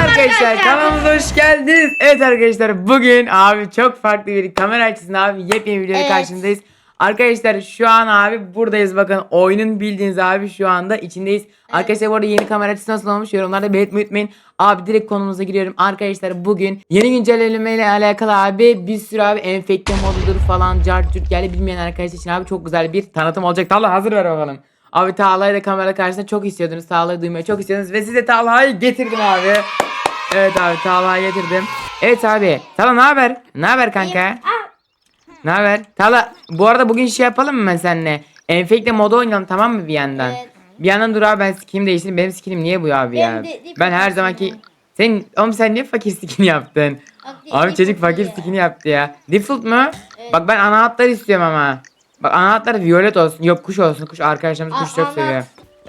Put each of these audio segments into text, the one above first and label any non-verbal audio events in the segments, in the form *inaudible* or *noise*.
arkadaşlar kanalımıza hoş geldiniz. Evet arkadaşlar bugün abi çok farklı bir kamera açısında abi yepyeni bir videoyla Evet. karşınızdayız. Arkadaşlar şu an abi buradayız bakın oyunun bildiğiniz abi şu anda içindeyiz. Arkadaşlar bu arada yeni kamera açısı nasıl olmuş yorumlarda belirtmeyi unutmayın. Abi direkt konumuza giriyorum. Arkadaşlar bugün yeni güncelleme ile alakalı abi bir sürü abi enfekte modudur falan cart curt geldi bilmeyen arkadaşlar için abi çok güzel bir tanıtım olacak. Talha hazır ver bakalım. Abi Talha'yı da kamera karşısında çok istiyordunuz. Talha'yı duymayı çok istiyordunuz ve size Talha'yı getirdim abi. Evet abi Talha'yı getirdim. Evet abi. Talha ne haber? Ne haber kanka? Ne haber? Talha bu arada bugün şey yapalım mı ben seninle? Enfekte modu oynayalım tamam mı bir yandan? Evet. Bir yandan dur abi ben skinimi değiştireyim. Benim skinim niye bu ya abi Benim ya? de- de- ben her zamanki... Senin, oğlum sen niye fakir skin yaptın? Abi çocuk fakir skin yaptı ya. Default mu? Evet. Bak ben ana hatlar istiyorum ama. Bak ana hatlar violet olsun. Yok kuş olsun. Kuş arkadaşlarımız kuş çok seviyor.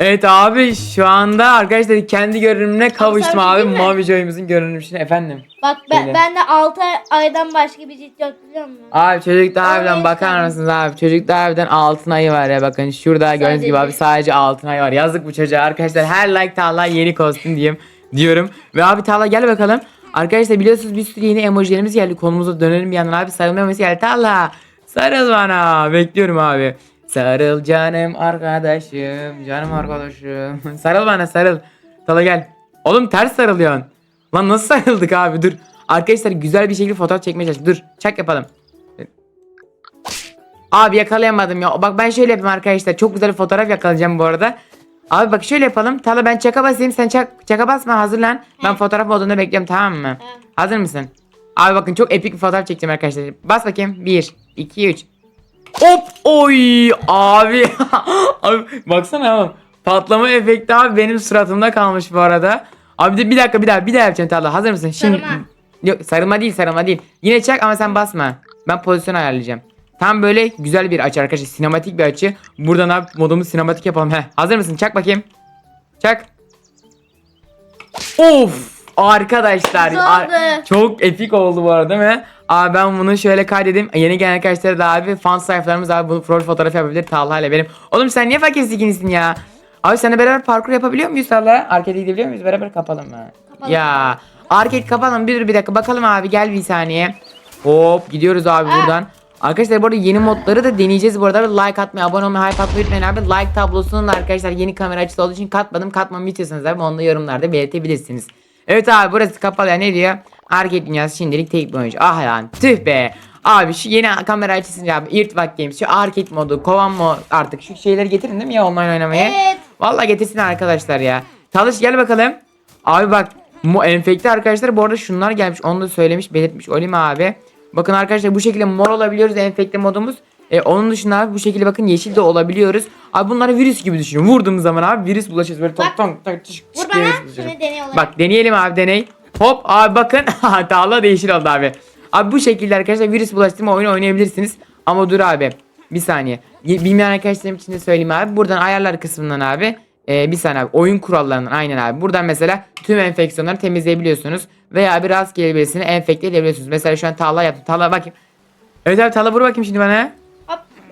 Evet abi şu anda arkadaşlar kendi görünümüne kavuştum bir abi. diyeyim mi? Mavi Joy'umuzun görünümüne efendim. Bak ben, Söyle. ben de 6 aydan başka bir cilt yok biliyor musun? Abi çocukta harbiden Evet, bakar tamam. mısınız abi? Çocukta harbiden altın ayı var ya bakın şurada gördüğünüz gibi abi Sadece. sadece altın ayı var. Yazık bu çocuğa arkadaşlar her like Talha yeni kostüm diyeyim diyorum. Ve abi Talha gel bakalım. Arkadaşlar biliyorsunuz bir sürü yeni emojilerimiz geldi. Konumuza dönelim bir yandan abi sarılma emojisi geldi. Talha sarıl bana. Bekliyorum abi. Sarıl canım arkadaşım. Canım arkadaşım. *laughs* sarıl bana sarıl. Talha gel. Oğlum ters sarılıyorsun. Lan nasıl sarıldık abi dur. Arkadaşlar güzel bir şekilde fotoğraf çekmeye çalıştık. Dur çak yapalım. Abi yakalayamadım ya. Bak ben şöyle yapayım arkadaşlar. Çok güzel bir fotoğraf yakalayacağım bu arada. Abi bak şöyle yapalım. Tala ben çaka basayım. Sen çak, çaka basma hazırlan. Ben fotoğraf modunda bekliyorum tamam mı? Tamam. Hazır mısın? Abi bakın çok epik bir fotoğraf çekeceğim arkadaşlar. Bas bakayım. 1, 2, 3. Hop! Oy! Abi. *laughs* abi baksana abi. Patlama efekti abi benim suratımda kalmış bu arada. Abi de bir dakika bir daha bir daha yapacağım Tala. Hazır mısın? Şimdi Sarılma. Yok sarılma değil sarılma değil. Yine çak ama sen basma. Ben pozisyon ayarlayacağım. Tam böyle güzel bir açı arkadaşlar. Sinematik bir açı. Buradan abi modumuz sinematik yapalım. Heh. Hazır mısın? Çak bakayım. Çak. Of! Arkadaşlar. Güzel ar- çok epik oldu bu arada değil mi? Abi ben bunu şöyle kaydedeyim. Yeni gelen arkadaşlar da abi fan sayfalarımız abi bunu profil fotoğrafı yapabilir. Talha ile benim. Oğlum sen niye fakir sikinisin ya? Abi seninle beraber parkur yapabiliyor muyuz Talha? Arcade'e gidebiliyor muyuz? Beraber kapalım mı? Kapalım. Ya. Arcade kapalım. Bir dur bir dakika. Bakalım abi gel bir saniye. Hop gidiyoruz abi Ah. buradan. Arkadaşlar bu arada yeni modları da deneyeceğiz bu arada. Like atmayı, abone olmayı, hype atmayı unutmayın abi. Like tablosunun da arkadaşlar yeni kamera açısı olduğu için katmadım. Katmamı istiyorsanız abi onu da yorumlarda belirtebilirsiniz. Evet abi burası kapalı ya ne diyor? Arcade dünyası şimdilik tek oyuncu. Ah lan tüh be. Abi şu yeni kamera açısını abi Irtbak Games şu arcade modu kovan mod artık şu şeyleri getirin değil mi ya online oynamaya? Evet. Vallahi getirsin arkadaşlar ya. Talış gel bakalım. Abi bak mu enfekte arkadaşlar bu arada şunlar gelmiş. Onu da söylemiş belirtmiş olayım abi. Bakın arkadaşlar bu şekilde mor olabiliyoruz enfekte modumuz. E, onun dışında abi bu şekilde bakın yeşil de olabiliyoruz. Abi bunları virüs gibi düşünün. Vurduğumuz zaman abi virüs bulaşıyoruz. Böyle tonk tonk tonk çık Vur çık diye bana. virüs olarak. Bak deneyelim abi deney. Hop abi bakın. *laughs* Dağla değişir oldu abi. Abi bu şekilde arkadaşlar virüs bulaştırma oyunu oynayabilirsiniz. Ama dur abi. Bir saniye. Bilmeyen arkadaşlarım için de söyleyeyim abi. Buradan ayarlar kısmından abi. e, bir saniye abi. Oyun kurallarından aynen abi. Buradan mesela tüm enfeksiyonları temizleyebiliyorsunuz. Veya bir rastgele birisini enfekte edebiliyorsunuz. Mesela şu an Talha yaptım. Talha bakayım. Evet abi Talha vur bakayım şimdi bana.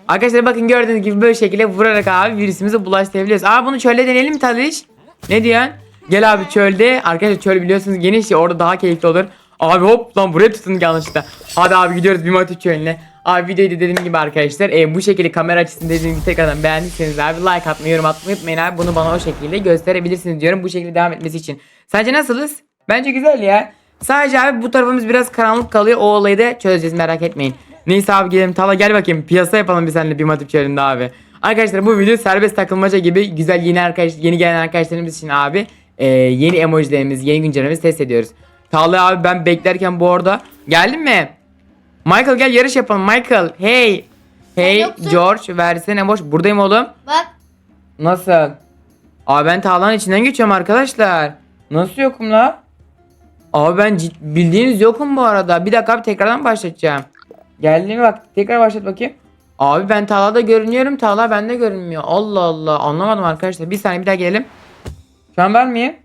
Arkadaşlar bakın gördüğünüz gibi böyle şekilde vurarak abi virüsümüzü bulaştırabiliyoruz. Aa bunu çölde deneyelim mi Taliş? Ne diyorsun? Gel abi çölde. Arkadaşlar çöl biliyorsunuz geniş ya orada daha keyifli olur. Abi hop lan buraya tutun yanlışlıkla. Hadi abi gidiyoruz bir Matu çölüne. Abi videoyu da dediğim gibi arkadaşlar e, bu şekilde kamera açısını dediğim gibi tekrardan beğendiyseniz abi like atmayı yorum atmayı unutmayın abi. Bunu bana o şekilde gösterebilirsiniz diyorum bu şekilde devam etmesi için. Sence nasılız? Bence güzel ya. Sadece abi bu tarafımız biraz karanlık kalıyor. O olayı da çözeceğiz merak etmeyin. Neyse abi gidelim. Tala gel bakayım. Piyasa yapalım bir seninle bir matip çölünde abi. Arkadaşlar bu video serbest takılmaca gibi güzel yeni arkadaş yeni gelen arkadaşlarımız için abi e, yeni emojilerimiz, yeni güncellememizi test ediyoruz. Tala abi ben beklerken bu arada geldin mi? Michael gel yarış yapalım. Michael hey. Hey yoksun. George versene boş. Buradayım oğlum. Bak. Nasıl? Abi ben Tağlan'ın içinden geçiyorum arkadaşlar. Nasıl yokum la? Abi ben bildiğiniz yokum bu arada. Bir dakika abi tekrardan başlatacağım. Geldi mi bak tekrar başlat bakayım. Abi ben Tağla'da görünüyorum. Tağla bende görünmüyor. Allah Allah anlamadım arkadaşlar. Bir saniye bir daha gelelim. Şu an var mıyım?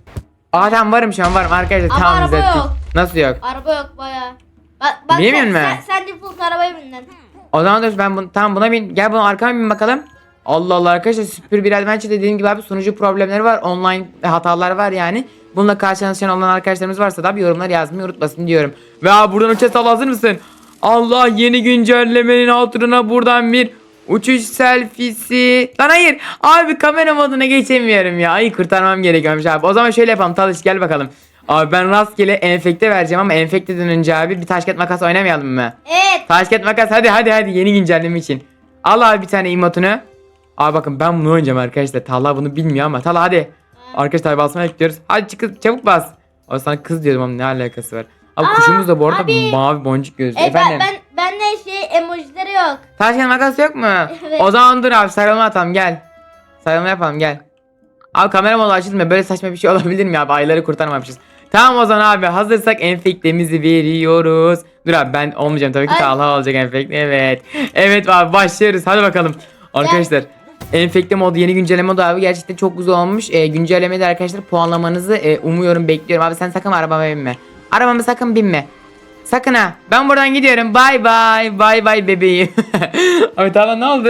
Aa tamam varım şu an varım arkadaşlar. Ama tamam araba düzelttik. yok. Nasıl yok? Araba yok baya. Bak, bak sen, musun? sen, sen default arabaya bindin. O zaman dur ben bunu, tamam buna bin. Gel bunu arkama bin bakalım. Allah Allah arkadaşlar Süpür bir Adventure dediğim gibi abi sunucu problemleri var. Online hatalar var yani. Bununla karşılaşan olan arkadaşlarımız varsa da bir yorumlar yazmayı unutmasın diyorum. Ve abi buradan uçağa hazır mısın? Allah yeni güncellemenin altına buradan bir uçuş selfiesi. Lan hayır abi kamera moduna geçemiyorum ya. Ay kurtarmam gerekiyormuş abi. O zaman şöyle yapalım Talış gel bakalım. Abi ben rastgele enfekte vereceğim ama enfekteden önce abi bir taş kağıt makas oynamayalım mı? Evet. Taş kağıt makas hadi hadi hadi yeni güncelleme için. Al abi bir tane emotunu. Abi bakın ben bunu oynayacağım arkadaşlar. Talha bunu bilmiyor ama Talha hadi. Arkadaşlar basmaya bekliyoruz. Hadi çık çabuk bas. Abi sana kız diyordum ama ne alakası var. Abi Aa, kuşumuz da bu arada abi. mavi boncuk gözlü. E, Efendim. ben, ben, ben de şey emojileri yok. Taş kağıt makas yok mu? Evet. O zaman dur abi sarılma atalım gel. Sarılma yapalım gel. Abi kamera modu açılmıyor. Böyle saçma bir şey *laughs* olabilir mi abi? Ayları kurtarmamışız. Tamam o zaman abi hazırsak enfektemizi veriyoruz. Dur abi ben olmayacağım tabii ki. Talha olacak enfekte. Evet. Evet abi başlıyoruz. Hadi bakalım. Arkadaşlar enfekte modu yeni güncelleme modu abi gerçekten çok güzel olmuş. E, güncellemede arkadaşlar puanlamanızı e, umuyorum bekliyorum. Abi sen sakın arabama binme. Arabama sakın binme. Sakın ha. Ben buradan gidiyorum. Bay bay. Bay bay bebeğim. *laughs* abi tamam ne oldu?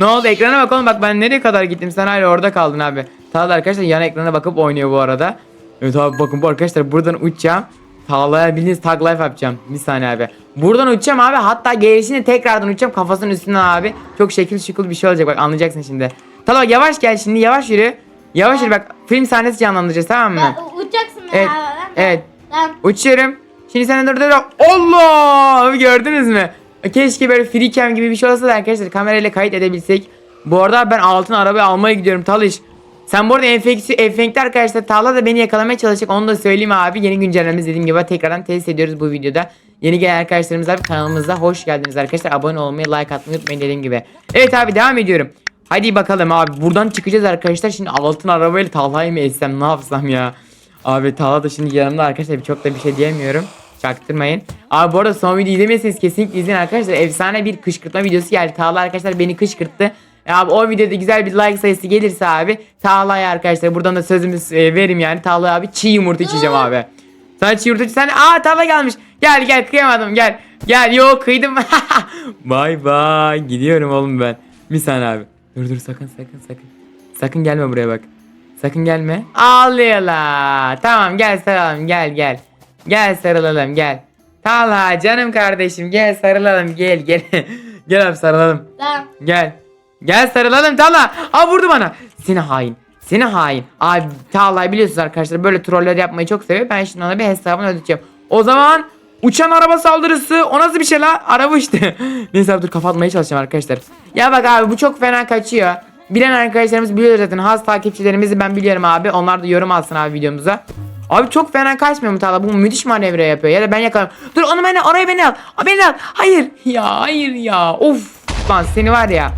Ne oldu? Ekrana bak oğlum bak ben nereye kadar gittim sen hala orada kaldın abi. Talha arkadaşlar yan ekrana bakıp oynuyor bu arada. Evet abi bakın bu arkadaşlar buradan uçacağım. Talha'ya bildiğiniz tag life yapacağım. Bir saniye abi. Buradan uçacağım abi hatta gerisini tekrardan uçacağım kafasının üstünden abi. Çok şekil şukul bir şey olacak bak anlayacaksın şimdi. Talha yavaş gel şimdi yavaş yürü. Yavaş yürü bak film sahnesi canlandıracağız tamam mı? Uçacaksın Evet, beraber. evet. Uçuyorum. Şimdi sen dur dur. Allah! Gördünüz mü? Keşke böyle free cam gibi bir şey olsa da arkadaşlar kamerayla kayıt edebilsek. Bu arada ben altın arabayı almaya gidiyorum Talış. Sen bu arada enfeksi, enfekte arkadaşlar Talha da beni yakalamaya çalışacak onu da söyleyeyim abi. Yeni güncellememiz dediğim gibi tekrardan test ediyoruz bu videoda. Yeni gelen arkadaşlarımız abi kanalımıza hoş geldiniz arkadaşlar. Abone olmayı, like atmayı unutmayın dediğim gibi. Evet abi devam ediyorum. Hadi bakalım abi buradan çıkacağız arkadaşlar. Şimdi altın arabayla Talha'yı mı etsem ne yapsam ya. Abi Talha da şimdi yanımda arkadaşlar çok da bir şey diyemiyorum. Çaktırmayın. Abi bu arada son videoyu izlemediyseniz kesinlikle izleyin arkadaşlar. Efsane bir kışkırtma videosu geldi. Talha arkadaşlar beni kışkırttı. E abi o videoda güzel bir like sayısı gelirse abi Talha'ya arkadaşlar buradan da sözümüz e, verim yani. Talha abi çiğ yumurta içeceğim abi. Sen çiğ yumurta sen aa Talha gelmiş. Gel gel kıyamadım gel. Gel yok kıydım. *laughs* Bay bay gidiyorum oğlum ben. Bir saniye abi. Dur dur sakın sakın sakın. Sakın gelme buraya bak. Sakın gelme. Ağlıyorlar. Tamam gel sarılalım gel gel. Gel sarılalım gel. Talha canım kardeşim gel sarılalım gel gel. *laughs* gel abi sarılalım. Tamam. Gel. Gel sarılalım Talha. Aa vurdu bana. Seni hain. Seni hain. Abi Talha biliyorsunuz arkadaşlar böyle troller yapmayı çok seviyor. Ben şimdi ona bir hesabını ödeyeceğim. O zaman uçan araba saldırısı o nasıl bir şey la? Araba işte. *laughs* Neyse abi dur kapatmaya çalışacağım arkadaşlar. Ya bak abi bu çok fena kaçıyor. Bilen arkadaşlarımız biliyor zaten. Has takipçilerimizi ben biliyorum abi. Onlar da yorum alsın abi videomuza. Abi çok fena kaçmıyor mu Talha? Bu müthiş manevra yapıyor. Ya da ben yakalarım. Dur onu beni oraya beni al. Beni al. Hayır. Ya hayır ya. Of. Lan seni var ya.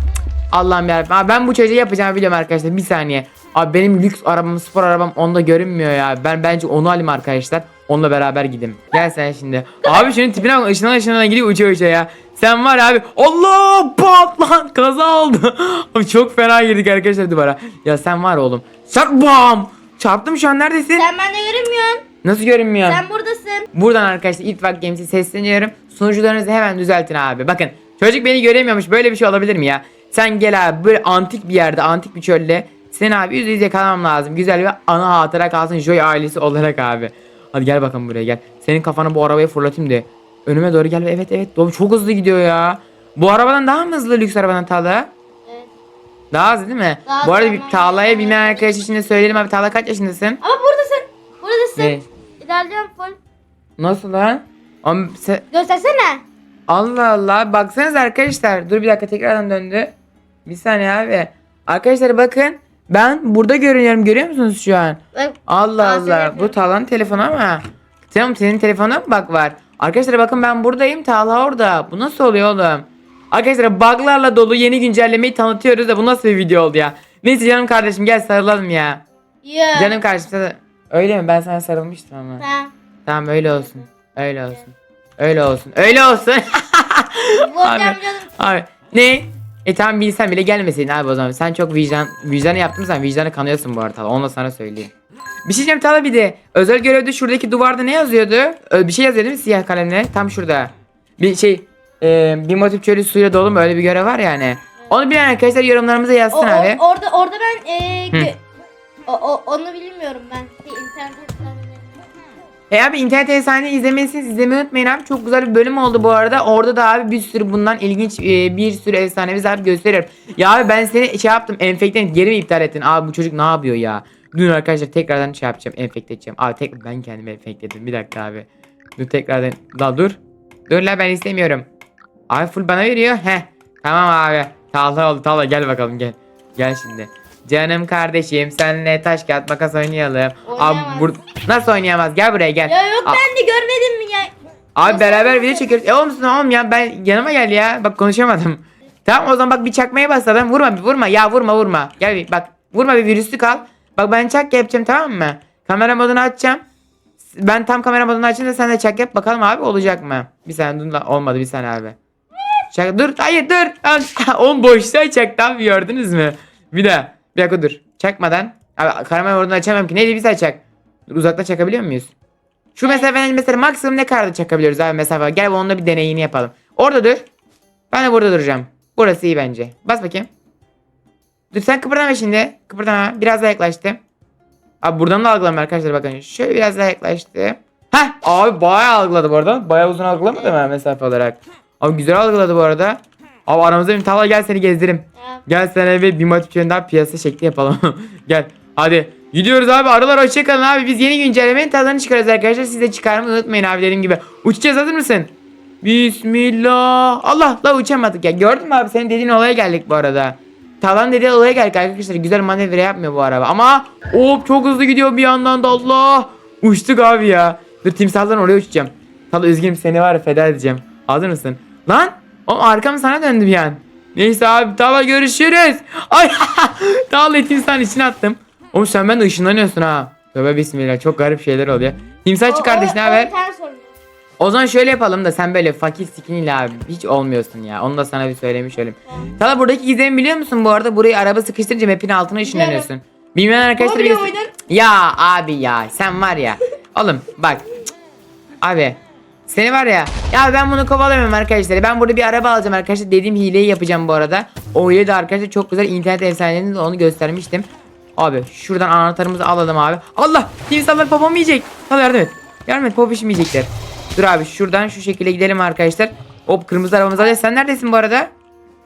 Allah'ım yarabbim. Abi ben bu çocuğu yapacağımı biliyorum arkadaşlar. Bir saniye. Abi benim lüks arabam, spor arabam onda görünmüyor ya. Ben bence onu alayım arkadaşlar. Onunla beraber gideyim. Gel sen şimdi. Abi şunun tipine bak. Işından ışından gidiyor uçuyor uçuyor ya. Sen var ya abi. Allah! Pat lan! Kaza oldu. *laughs* Abi çok fena girdik arkadaşlar duvara. Ya sen var oğlum. Çarp bam! Çarptım şu an neredesin? Sen bende görünmüyorsun. Nasıl görünmüyor? Sen buradasın. Buradan arkadaşlar İttifak Games'e sesleniyorum. Sunucularınızı hemen düzeltin abi. Bakın çocuk beni göremiyormuş. Böyle bir şey olabilir mi ya? Sen gel abi böyle antik bir yerde, antik bir çölde. Seni abi yüz yüze yakalamam lazım. Güzel bir ana hatıra kalsın Joy ailesi olarak abi. Hadi gel bakalım buraya gel. Senin kafanı bu arabaya fırlatayım de. Önüme doğru gel. Evet evet. Doğru, çok hızlı gidiyor ya. Bu arabadan daha mı hızlı lüks arabadan Talha? Evet. Daha hızlı değil mi? Daha bu arada bir ama- Talha'ya binmeyen arkadaş için de söyleyelim abi. Talha kaç yaşındasın? Ama buradasın. Buradasın. Ne? İlerliyorum full. Nasıl lan? Sen... Göstersene. Allah Allah. Baksanız arkadaşlar. Dur bir dakika tekrardan döndü. Bir saniye abi. Arkadaşlar bakın. Ben burada görünüyorum. Görüyor musunuz şu an? Bak. Allah Allah. Bu. Talha'nın telefonu ama. Tamam senin telefonun mu bak var? Arkadaşlar bakın ben buradayım. Talha orada. Bu nasıl oluyor oğlum? Arkadaşlar buglarla dolu yeni güncellemeyi tanıtıyoruz da bu nasıl bir video oldu ya? Neyse canım kardeşim gel sarılalım ya. Yeah. Canım kardeşim sana... Öyle mi? Ben sana sarılmıştım ama. Tamam. Tamam öyle olsun. Öyle olsun. Öyle olsun. Öyle olsun. *laughs* Abi. Abi ne? E tamam bilsen bile gelmeseydin abi o zaman. Sen çok vicdan vicdanı yaptın sen vicdanı kanıyorsun bu arada. Onu da sana söyleyeyim. Bir şey diyeceğim Tala bir de. Özel görevde şuradaki duvarda ne yazıyordu? Ö, Bir şey yazıyor değil mi siyah kalemle? Tam şurada. Bir şey e, bir motif çölü suyla dolu mu öyle bir görev var yani. Onu bilen arkadaşlar yorumlarımıza O, yazsın o- abi. orada orada ben e, gö- O, o, onu bilmiyorum ben. Bir internet E abi internet efsane izlemeliysiniz. İzlemeyi unutmayın abi. Çok güzel bir bölüm oldu bu arada. Orada da abi bir sürü bundan ilginç e, bir sürü efsanemiz abi gösteriyorum. Ya abi ben seni şey yaptım. Enfekten geri mi iptal ettin? Abi bu çocuk ne yapıyor ya? Dur arkadaşlar tekrardan şey yapacağım. Enfekte edeceğim. Abi tek ben kendimi enfekte ettim. Bir dakika abi. Dur tekrardan. La dur. Dur la ben istemiyorum. Abi full bana veriyor. Heh. Tamam abi. Talha oldu. Talha gel bakalım gel. Gel şimdi. Canım kardeşim senle taş kağıt makas oynayalım. Abi bur nasıl oynayamaz? Gel buraya gel. Ya yok ben de görmedim mi ya? Abi beraber video çekiyoruz. E oğlum oğlum ya ben yanıma gel ya. Bak konuşamadım. Tamam o zaman bak bir çakmaya başladım. Vurma bir vurma. Ya vurma vurma. Gel bir bak. Vurma bir virüslü kal. Bak ben çak yapacağım tamam mı? Kamera modunu açacağım. Ben tam kamera modunu açınca sen de çak yap bakalım abi olacak mı? Bir saniye dur olmadı bir saniye abi. Çak dur hayır dur. *laughs* Oğlum boşta çak tam gördünüz mü? Bir daha. Bir dakika dur. Çakmadan. Abi kamera modunu açamam ki. Neydi bir saniye çak. Dur, uzakta çakabiliyor muyuz? Şu mesafenin mesela maksimum ne kadar çakabiliyoruz abi mesafe? Gel onunla bir deneyini yapalım. Orada dur. Ben de burada duracağım. Burası iyi bence. Bas bakayım. Dur sen kıpırdama şimdi. Kıpırdama. Biraz daha yaklaştı. Abi buradan da algılamıyor arkadaşlar bakın. Şöyle biraz daha yaklaştı. Heh abi bayağı algıladı bu arada. Bayağı uzun algılamadı mı mesafe olarak? Abi güzel algıladı bu arada. Abi aramızda bir tavla gel seni gezdirim. Gel sana eve bir motivasyon daha piyasa şekli yapalım. *laughs* Gel. Hadi. Gidiyoruz abi. Arılar hoşçakalın abi. Biz yeni güncellemenin tadını çıkarız arkadaşlar. Siz de çıkarmayı unutmayın abi dediğim gibi. Uçacağız hazır mısın? Bismillah. Allah la uçamadık ya. Gördün mü abi senin dediğin olaya geldik bu arada. Talan dediği olaya geldik arkadaşlar. Güzel manevra yapmıyor bu araba. Ama hop çok hızlı gidiyor bir yandan da Allah. Uçtuk abi ya. Dur timsahdan oraya uçacağım. Tal üzgünüm seni var ya feda edeceğim. Hazır mısın? Lan. O arkam sana döndü bir an. Neyse abi Tala görüşürüz. Ay *laughs* Tala timsahın içine attım. Oğlum sen ben de ışınlanıyorsun ha. Tövbe bismillah çok garip şeyler oluyor. Timsahçı kardeş ne o haber? ters oluyor. O zaman şöyle yapalım da sen böyle fakir skiniyle abi hiç olmuyorsun ya. Onu da sana bir söylemiş olayım. Tala buradaki gizemi biliyor musun bu arada? Burayı araba sıkıştırınca map'in altına ışınlanıyorsun. Bilmeyen arkadaşlar Oluyor bilirsin. muydun? Ya abi ya sen var ya. Oğlum bak. cık, Abi. Seni var ya. Ya ben bunu kovalamıyorum arkadaşlar. Ben burada bir araba alacağım arkadaşlar. Dediğim hileyi yapacağım bu arada. O hile de arkadaşlar çok güzel internet efsanelerinde de onu göstermiştim. Abi şuradan anahtarımızı alalım abi. Allah! Timsahlar popom yiyecek. Hadi yardım et. Yardım et popişim yiyecekler. Dur abi şuradan şu şekilde gidelim arkadaşlar. Hop kırmızı arabamızı alacağız. Sen neredesin bu arada?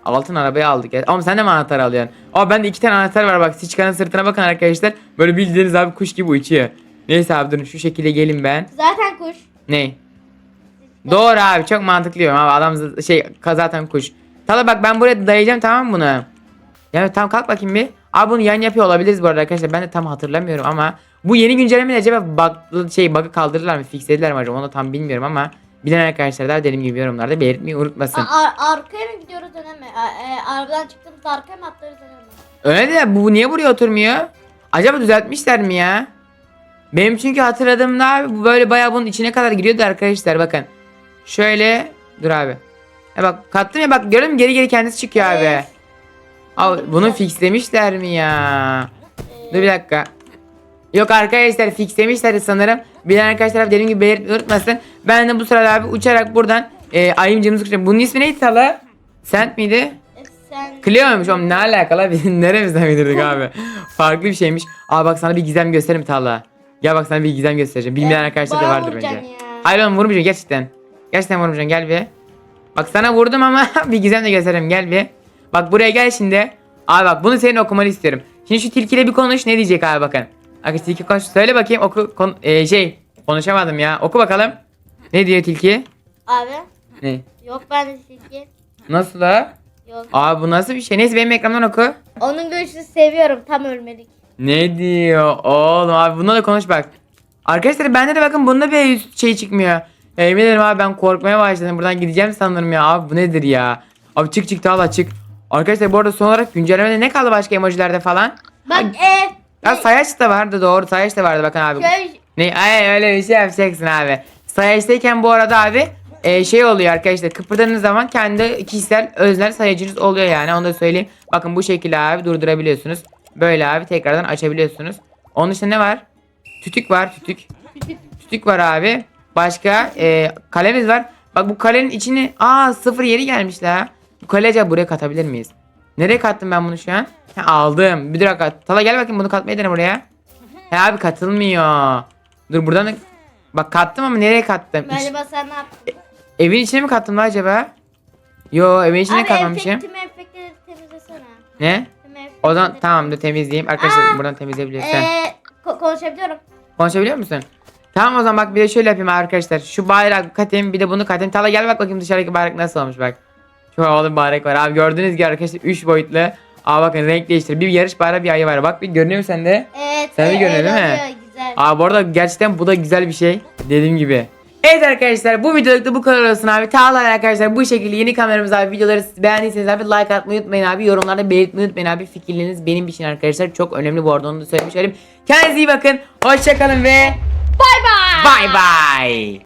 Altın arabayı aldık ya. Ama sen de mi anahtar alıyorsun? Aa bende iki tane anahtar var bak. Siçkanın sırtına bakın arkadaşlar. Böyle bildiğiniz abi kuş gibi uçuyor. Neyse abi durun şu şekilde gelin ben. Zaten kuş. Ne? Doğru abi çok mantıklı diyorum abi adam şey zaten kuş. Tala bak ben buraya dayayacağım tamam mı bunu? Yani tam kalk bakayım bir. Abi bunu yan yapıyor olabiliriz bu arada arkadaşlar ben de tam hatırlamıyorum ama bu yeni güncellemeyle acaba bug, şey bug'ı kaldırdılar mı fixlediler mi acaba onu tam bilmiyorum ama bilen arkadaşlar da dediğim gibi yorumlarda belirtmeyi unutmasın. A- ar- arkaya mı gidiyoruz öne mi? A- e, arabadan çıktığımızda arkaya mı atlarız öne mi? Öyle de bu niye buraya oturmuyor? Acaba düzeltmişler mi ya? Benim çünkü hatırladığımda abi bu böyle bayağı bunun içine kadar giriyordu arkadaşlar bakın. Şöyle dur abi. E bak kattım ya bak gördün mü geri geri kendisi çıkıyor abi. Evet. Abi bunu fixlemişler mi ya? Ee, Dur bir dakika. Yok arkadaşlar fixlemişler sanırım. Bilen arkadaşlar dediğim gibi belirtmeyi unutmasın. Ben de bu sırada abi uçarak buradan e, ayımcımızı kıracağım. Bunun ismi neydi Tala? Sent miydi? sen Clio'ymuş oğlum ne alakalı biz *laughs* neremizden bilirdik abi. *laughs* Farklı bir şeymiş. Abi bak sana bir gizem göstereyim Tala. Gel bak sana bir gizem göstereceğim. Bilmeyen arkadaşlar da bana vardır bence. vuracaksın ya. Hayır oğlum vurmayacaksın gerçekten. Gerçekten vurmayacaksın gel bir. Bak sana vurdum ama *laughs* bir gizem de göstereyim gel bir. Bak buraya gel şimdi. Abi bak bunu senin okumanı istiyorum. Şimdi şu tilkiyle bir konuş ne diyecek abi bakın. Arkadaşlar tilki konuş. Söyle bakayım oku kon- e, şey konuşamadım ya. Oku bakalım. Ne diyor tilki? Abi Ne? yok ben de silgi. Nasıl la? Yok. Abi bu nasıl bir şey? Neyse benim ekranımdan oku. Onun görüşünü seviyorum tam ölmedik. Ne diyor oğlum abi bununla da konuş bak. Arkadaşlar bende de bakın bunda bir şey çıkmıyor. Yemin ederim abi ben korkmaya başladım. Buradan gideceğim sanırım ya. Abi bu nedir ya? Abi çık çık daha çık. Arkadaşlar bu arada son olarak güncellemede ne kaldı başka emojilerde falan? Bak e Ya sayaç da vardı doğru sayaç da vardı bakın abi. köy Ne ay öyle bir şey yapacaksın abi. Sayaçtayken bu arada abi e, şey oluyor arkadaşlar kıpırdadığınız zaman kendi kişisel öznel sayacınız oluyor yani onu da söyleyeyim. Bakın bu şekilde abi durdurabiliyorsunuz. Böyle abi tekrardan açabiliyorsunuz. Onun dışında ne var? Tütük var tütük. *laughs* Tütük var abi. Başka e, kalemiz var. Bak bu kalenin içini aa sıfır yeri gelmiş la. Bu kale acaba buraya katabilir miyiz? Nereye kattım ben bunu şu an? Ha, aldım. Bir dakika. Tala gel bakayım bunu katmayı dene buraya. *laughs* He abi katılmıyor. Dur buradan da... Bak kattım ama nereye kattım? Galiba sen ne yaptın? evin içine mi kattım lan acaba? Yo evin içine Abi katmamışım. tüm efektleri temizlesene. Ne? Tüm efektleri O zaman temizle- tamam dur temizleyeyim. Arkadaşlar Aa, buradan temizleyebilirsin. Ee, ko- konuşabiliyorum. Konuşabiliyor musun? Tamam o zaman bak bir de şöyle yapayım arkadaşlar. Şu bayrak katayım bir de bunu katayım. Tala gel bak bakayım dışarıdaki bayrak nasıl olmuş bak. Şu havalı bir bayrak var abi gördüğünüz gibi arkadaşlar 3 boyutlu. Aa bakın renk değiştir. Bir yarış bayrağı bir ayı var. Bak bir görünüyor mu sende? Evet. Sen de e, görüyorsun öyle değil mi? Güzel. Aa bu arada gerçekten bu da güzel bir şey. Dediğim gibi. Evet arkadaşlar bu videoluk da bu kadar olsun abi. Tağlar arkadaşlar bu şekilde yeni kameramız abi videoları beğendiyseniz abi like atmayı unutmayın abi. Yorumlarda belirtmeyi unutmayın abi. Fikirleriniz benim için arkadaşlar çok önemli bu arada onu da söylemiş olayım. Kendinize iyi bakın. Hoşçakalın ve Bay bay. bay bay.